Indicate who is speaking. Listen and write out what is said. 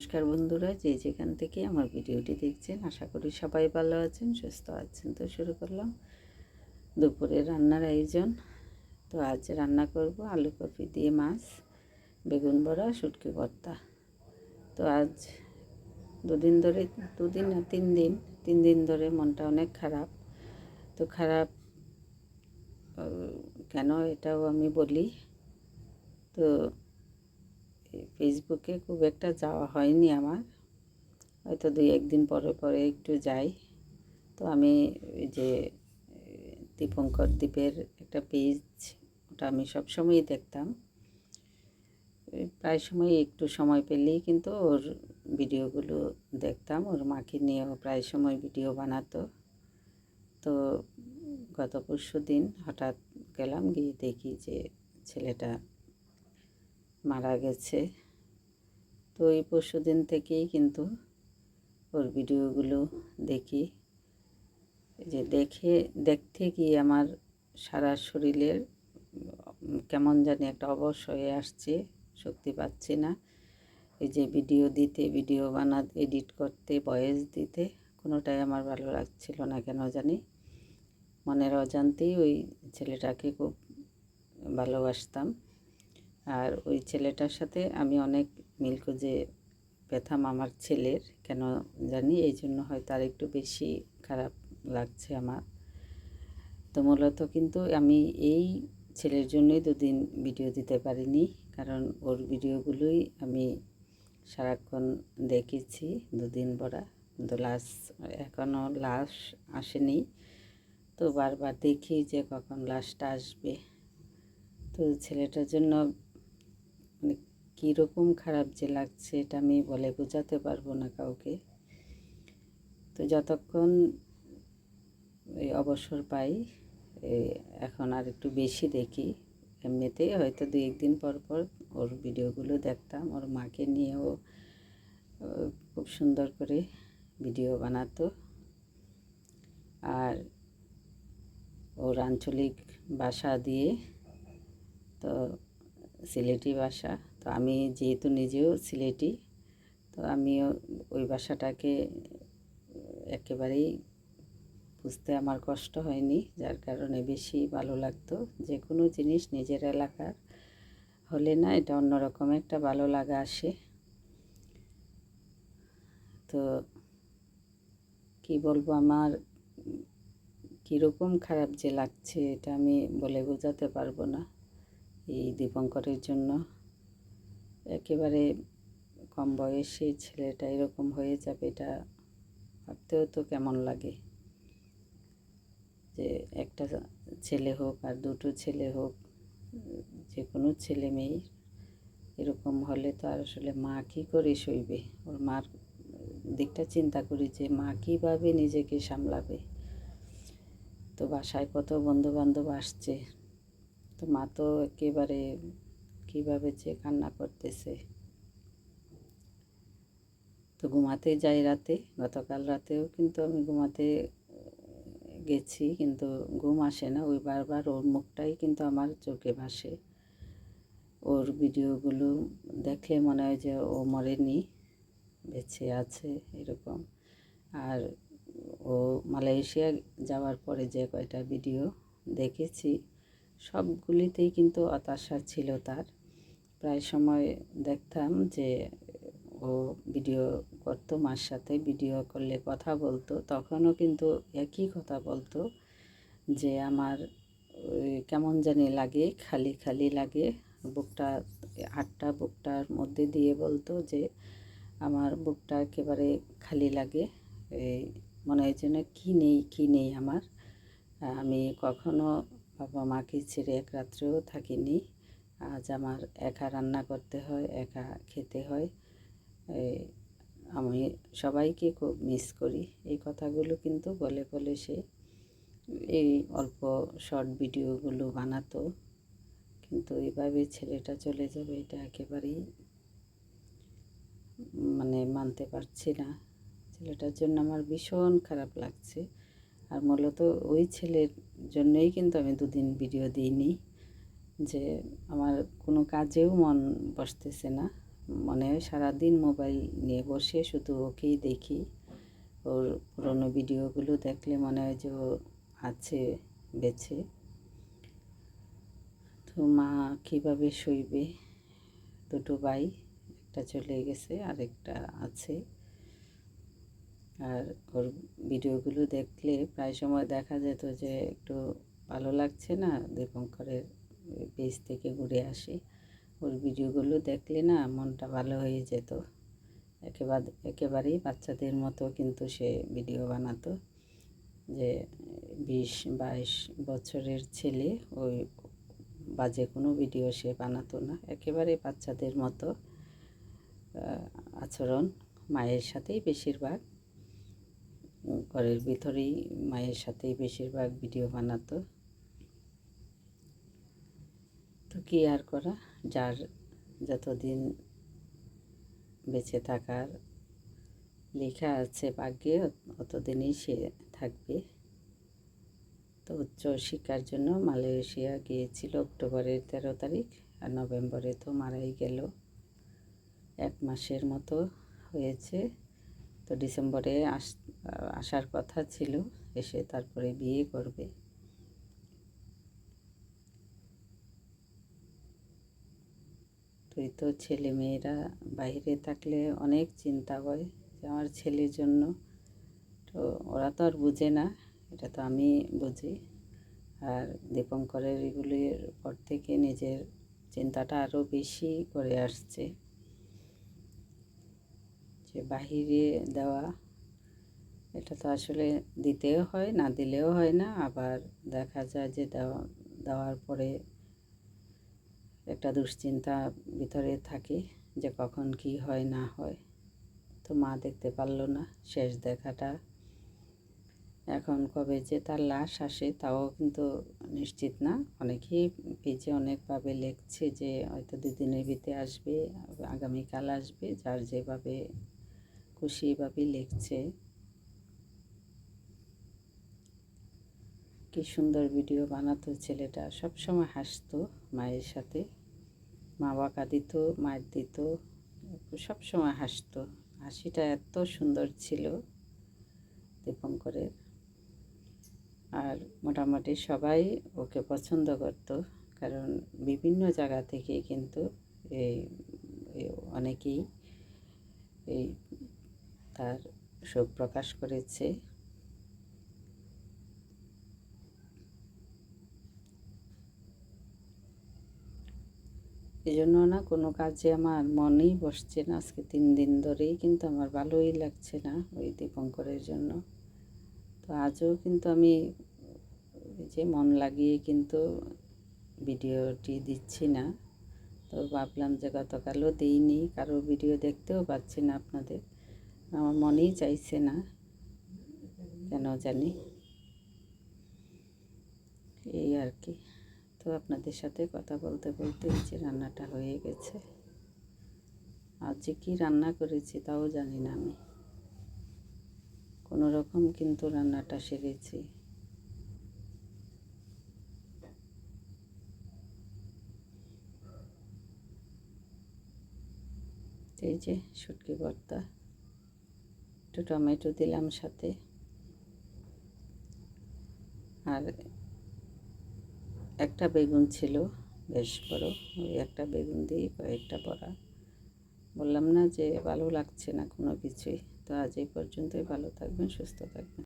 Speaker 1: নমস্কার বন্ধুরা, যে যেখান থেকে আমার ভিডিওটি দেখছেন, আশা করি সবাই ভালো আছেন, সুস্থ আছেন তো শুরু করলাম দুপুরে রান্নার আয়োজন। তো আজ রান্না করব আলু কপি দিয়ে মাছ, বেগুন বড়া, শুটকি ভর্তা। তো আজ দুদিন ধরে, দুদিন না, তিন দিন তিন দিন ধরে মনটা অনেক খারাপ। তো খারাপ কেন এটাও আমি বলি। তো ফেসবুকে খুব একটা যাওয়া হয়নি আমার। হয়তো দুই একদিন পরে পরে একটু যাই। তো আমি ওই যে, দীপঙ্কর দ্বীপের একটা পেজ ওটা আমি সবসময়ই দেখতাম। প্রায় সময় একটু সময় পেলেই কিন্তু ওর ভিডিওগুলো দেখতাম। ওর মাকে নিয়েও প্রায় সময় ভিডিও বানাতো। তো গত পরশু দিন হঠাৎ গেলাম গিয়ে দেখি যে ছেলেটা মারা গেছে। তো এই পরশু দিন থেকেই কিন্তু ওর ভিডিওগুলো দেখি। যে দেখে, দেখতে গিয়ে আমার সারা শরীরের কেমন জানি একটা অবশ হয়ে আসছে, শক্তি পাচ্ছি না। এই যে ভিডিও দিতে, ভিডিও বানা, এডিট করতে, ভয়েস দিতে কোনোটাই আমার ভালো লাগছিল না কেন জানি। মনের অজান্তেই ওই ছেলেটাকে খুব ভালোবাসতাম। আর ওই ছেলেটার সাথে আমি অনেক মিল খুঁজে পেতাম আমার ছেলের, কেন জানি, এই জন্য হয়তো আর একটু বেশি খারাপ লাগছে আমার। তো মূলত কিন্তু আমি এই ছেলের জন্যই দুদিন ভিডিও দিতে পারিনি, কারণ ওর ভিডিওগুলোই আমি সারাক্ষণ দেখেছি দুদিন বড়া কিন্তু লাশ এখনও লাশ আসেনি, তো বারবার দেখি যে কখন লাশটা আসবে। তো ছেলেটার জন্য মানে কীরকম খারাপ যে লাগছে এটা আমি বলে বোঝাতে পারব না কাউকে। তো যতক্ষণ এই অবসর পাই এখন আর একটু বেশি দেখি। এমনিতে হয়তো দুই একদিন পর পর ওর ভিডিওগুলো দেখতাম, ওর মাকে নিয়েও খুব সুন্দর করে ভিডিও বানাতো। আর ওর আঞ্চলিক ভাষা দিয়ে তো সিলেটি ভাষা। তো আমি যেহেতু নিজেও সিলেটি, তো আমিও ওই ভাষাটাকে একেবারেই বুঝতে আমার কষ্ট হয়নি, যার কারণে বেশি ভালো লাগতো। যে কোনো জিনিস নিজের এলাকার হলে না এটা অন্যরকম একটা ভালো লাগা আসে। তো কি বলব আমার, কীরকম খারাপ যে লাগছে এটা আমি বলে বোঝাতে পারব না। এই দীপঙ্করের জন্য। একেবারে কম বয়সী ছেলেটা এরকম হয়ে যাবে, এটা ভাবতেও তো কেমন লাগে যে একটা ছেলে হোক আর দুটো ছেলে হোক, যে কোনো ছেলে মেয়ে এরকম হলে তো আর আসলে মা কী করে সইবে? ওর মার দিকটা চিন্তা করি যে মা কীভাবে নিজেকে সামলাবে। তো বাসায় কত বন্ধু বান্ধব আসছে তো মা তো একেবারে কীভাবে যে কান্না করতেছে। তো ঘুমাতে যাই রাতে, গতকাল রাতেও কিন্তু আমি ঘুমাতে গেছি কিন্তু ঘুম আসে না, ওই বারবার ওর মুখটাই কিন্তু আমার চোখে ভাসে। ওর ভিডিওগুলো দেখলে মনে হয় যে ও মরেনি, বেঁচে আছে এরকম। আর ও মালয়েশিয়া যাওয়ার পরে যে কয়টা ভিডিও দেখেছি সবগুলিতেই কিন্তু হতাশা ছিল তার। প্রায় সময় দেখতাম যে, ও ভিডিও করতো, মার সাথে ভিডিও করলে কথা বলতো। তখনও কিন্তু একই কথা বলতো যে, আমার কেমন জানি লাগে, খালি খালি লাগে। বুকটা, হাতটা বুকটার মধ্যে দিয়ে বলতো যে, আমার বুকটা একেবারে খালি লাগে। এই মনে হয় যেন কী নেই কী নেই আমার। আমি কখনো বাবা মাকে ছেড়ে এক রাত্রেও থাকিনি। আজ আমার একা রান্না করতে হয়, একা খেতে হয়। আমি সবাইকে খুব মিস করি। এই কথাগুলো কিন্তু বলে বলে সে এই অল্প শর্ট ভিডিওগুলো বানাতো। কিন্তু এভাবে ছেলেটা চলে যাবে, এটা একেবারেই মানে মানতে পারছি না। ছেলেটার জন্য আমার ভীষণ খারাপ লাগছে। আর মূলত ওই ছেলের জন্যই কিন্তু আমি দুদিন ভিডিও দিইনি যে আমার কোনো কাজেও মন বসতেছে না। মনে হয় সারাদিন মোবাইল নিয়ে বসে শুধু ওকেই দেখি। ওর পুরোনো ভিডিওগুলো দেখলে মনে হয় যে ও আছে বেছে তো মা কীভাবে সইবে দুটো ভাই, একটা চলে গেছে, আরেকটা আছে। আর ওর ভিডিওগুলো দেখলে প্রায় সময় দেখা যেত যে একটু ভালো লাগছে না, দীপঙ্করের পেজ থেকে ঘুরে আসি। ওর ভিডিওগুলো দেখলে না মনটা ভালো হয়ে যেত। একেবারে একেবারেই বাচ্চাদের মতো কিন্তু সে ভিডিও বানাতো। যে বিশ, বাইশ বছরের ছেলে, ওই বাজে কোনো ভিডিও সে বানাতো না। একেবারে বাচ্চাদের মতো আচরণ মায়ের সাথেই বেশিরভাগ। ঘরের ভিতরেই মায়ের সাথেই বেশিরভাগ ভিডিও বানাতো। তো কী আর করা? যার যতদিন বেঁচে থাকার লেখা আছে ভাগ্যে, অতদিনই সে থাকবে। তো উচ্চ শিক্ষার জন্য মালয়েশিয়া গিয়েছিল অক্টোবরের তেরো তারিখ আর নভেম্বরে তো মারাই গেল। এক মাসের মতো হয়েছে। তো ডিসেম্বরে আস, আসার কথা ছিল, এসে তারপরে বিয়ে করবে। তুই তো ছেলে মেয়েরা বাইরে থাকলে অনেক চিন্তা হয় যে আমার ছেলের জন্য। তো ওরা তো আর বুঝে না, এটা তো আমি বুঝি। আর দীপঙ্করের এগুলির পর থেকে নিজের চিন্তাটা আরও বেশি করে আসছে। যে বাহিরে দেওয়া, এটা তো আসলে দিতেও হয়, না দিলেও হয় না। আবার দেখা যায় যে দেওয়া, দেওয়ার পরে একটা দুশ্চিন্তা ভিতরে থাকে যে কখন কি হয়, না হয়। তো মা দেখতে পারল না শেষ দেখাটা। এখন কবে যে তার লাশ আসে তাও কিন্তু নিশ্চিত না। অনেকেই পেজে অনেকভাবে লিখছে যে হয়তো দুদিনের ভিতরে আসবে, আগামীকাল আসবে, যার যেভাবে খুশি এভাবে লিখছে। কি সুন্দর ভিডিও বানাতো ছেলেটা। সবসময় হাসতো মায়ের সাথে। মা বাঁকা দিত, মায়ের দিত, সবসময় হাসতো। হাসিটা এত সুন্দর ছিল দীপঙ্করের আর মোটামুটি সবাই ওকে পছন্দ করত। কারণ বিভিন্ন জায়গা থেকে কিন্তু এই অনেকেই এই তার শোক প্রকাশ করেছে। এই জন্য না কোনো কাজে আমার মনেই বসছে না আজকে তিন দিন ধরেই, কিন্তু আমার ভালোই লাগছে না ওই দীপঙ্করের জন্য। তো আজও কিন্তু আমি যে মন লাগিয়ে কিন্তু ভিডিওটি দিচ্ছি না। তো ভাবলাম যে গতকালও দিইনি, কারও ভিডিও দেখতেও পাচ্ছি না আপনাদের। আমার মনেই চাইছে না কেন জানি। এই আর কি। তো আপনাদের সাথে কথা বলতে বলতে যে রান্নাটা হয়ে গেছে। আর যে কী রান্না করেছি তাও জানি না আমি। কোনো রকম কিন্তু রান্নাটা সেরেছি। এই যে শুটকি ভর্তা। একটু টমেটো দিলাম সাথে। আর একটা বেগুন ছিল, বেশ বড়। ওই একটা বেগুন দিয়ে কয়েকটা বড়া। বললাম না যে, ভালো লাগছে না কোনো কিছুই। তো আজ এই পর্যন্তই। ভালো থাকবেন, সুস্থ থাকবেন।